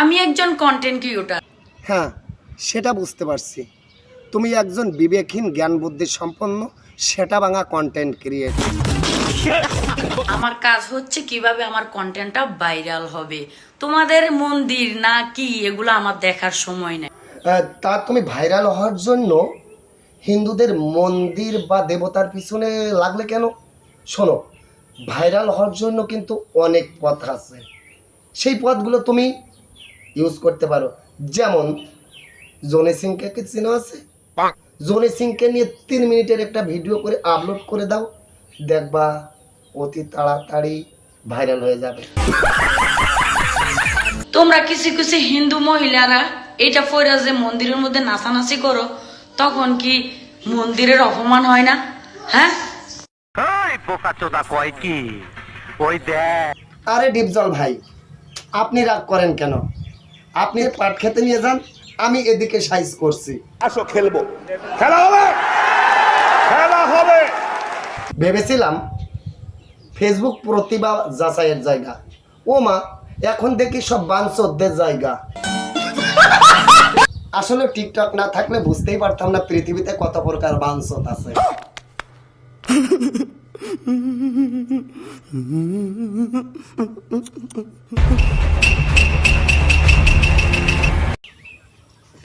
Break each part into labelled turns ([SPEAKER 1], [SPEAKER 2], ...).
[SPEAKER 1] আমি একজন content creator
[SPEAKER 2] হ্যাঁ সেটা বুঝতে পারছি। তুমি একজন বিবেকহীন জ্ঞান বুদ্ধি সম্পন্ন সেটা ভাঙা কন্টেন্ট ক্রিয়েটর
[SPEAKER 1] আমার কাজ হচ্ছে কীভাবে আমার কন্টেন্টটা ভাইরাল হবে। তোমাদের মন্দির না কি এগুলো আমার দেখার সময় নেই।
[SPEAKER 2] তা তুমি ভাইরাল হওয়ার জন্য হিন্দুদের মন্দির বা দেবতার পিছনে লাগলে কেন? শোনো ভাইরাল হওয়ার জন্য কিন্তু অনেক পথ আছে। সেই পথগুলো তুমি ইউজ করতে পারো। যেমন জনি সিংকে কি চিনো আছে? জনি সিংকে নিয়ে তিন মিনিটের একটা ভিডিও করে আপলোড করে দাও। দেখবা অতি তাড়াতাড়ি ভাইরাল হয়ে যাবে।
[SPEAKER 1] তোমরা কিছু কিছু হিন্দু মহিলারা এটা পরে যে মন্দিরের মধ্যে নাচানাচি করো তখন কি মন্দিরের অপমান হয় না? হ্যাঁ?
[SPEAKER 2] আরে ডিপজল ভাই আপনি রাগ করেন কেন? আপনি পাট খেতে নিয়ে যান আমি এদিকে সাইজ করছি।
[SPEAKER 3] আসো খেলব। খেলা হবে! খেলা হবে!
[SPEAKER 2] ভেবেছিলাম ফেসবুক প্রতিভা যাচাইয়ের জায়গা। ও মা এখন দেখি সব বাঞ্চদের জায়গা। আসলে টিকটক না থাকলে বুঝতেই পারতাম না পৃথিবীতে কত প্রকার বাঞ্চত আছে।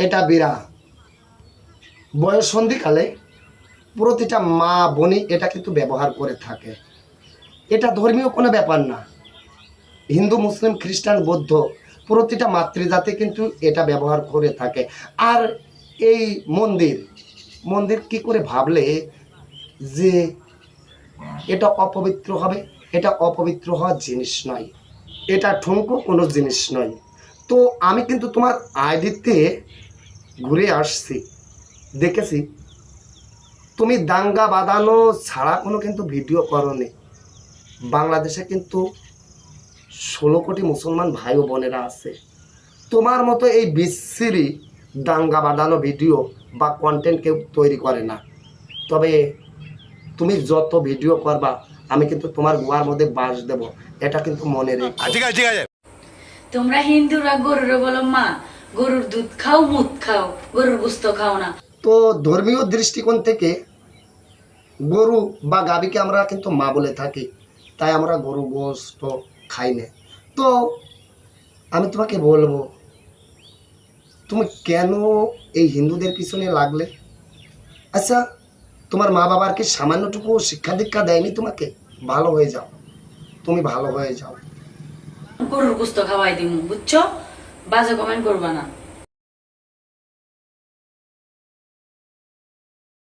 [SPEAKER 2] এটা বিরা বয়স সন্ধিকালে প্রতিটা মা, বোনই এটা কিন্তু ব্যবহার করে থাকে। এটা ধর্মীয় কোনো ব্যাপার না। হিন্দু, মুসলিম, খ্রিস্টান, বৌদ্ধ প্রতিটা মাতৃজাতি কিন্তু এটা ব্যবহার করে থাকে। আর এই মন্দির মন্দির কি করে ভাবলে যে এটা অপবিত্র হবে? এটা অপবিত্র হওয়ার জিনিস নয়। এটা ঠুনকো কোনো জিনিস নয়। তো আমি কিন্তু তোমার আইডিতে ঘুরে আসছি। দেখেছি তুমি দাঙ্গা বাঁধানো ছাড়া কোনো কিন্তু ভিডিও করনি। বাংলাদেশে কিন্তু ষোলো কোটি মুসলমান ভাই ও বোনেরা আছে। তোমার মতো এই বিচ্ছিরি দাঙ্গা বাঁধানো ভিডিও বা কন্টেন্ট কেউ তৈরি করে না। তবে তুমি যত ভিডিও করবা আমি কিন্তু তোমার গুয়ার মধ্যে বাস দেব। এটা কিন্তু মনে রেখো।
[SPEAKER 3] ঠিক আছে ঠিক আছে।
[SPEAKER 1] তোমরা হিন্দুরা গরুর বলো মা গরুর দুধ খাও মুদ খাও গরুর গুস্ত খাও না।
[SPEAKER 2] তো ধর্মীয় দৃষ্টিকোণ থেকে গরু বা গাভীকে আমরা কিন্তু মা বলে থাকি তাই আমরা গরু গোস্ত খাই না। তো আমি তোমাকে বলব তুমি কেন এই হিন্দুদের পিছনে লাগলে? আচ্ছা তোমার মা বাবার কি সামান্যটুকু শিক্ষা দীক্ষা দেয়নি তোমাকে? ভালো হয়ে যাও তুমি ভালো হয়ে যাও।
[SPEAKER 1] গরুর গুস্ত খাওয়াই দিমু বুঝছ? বাজে কমেন্ট করবা না।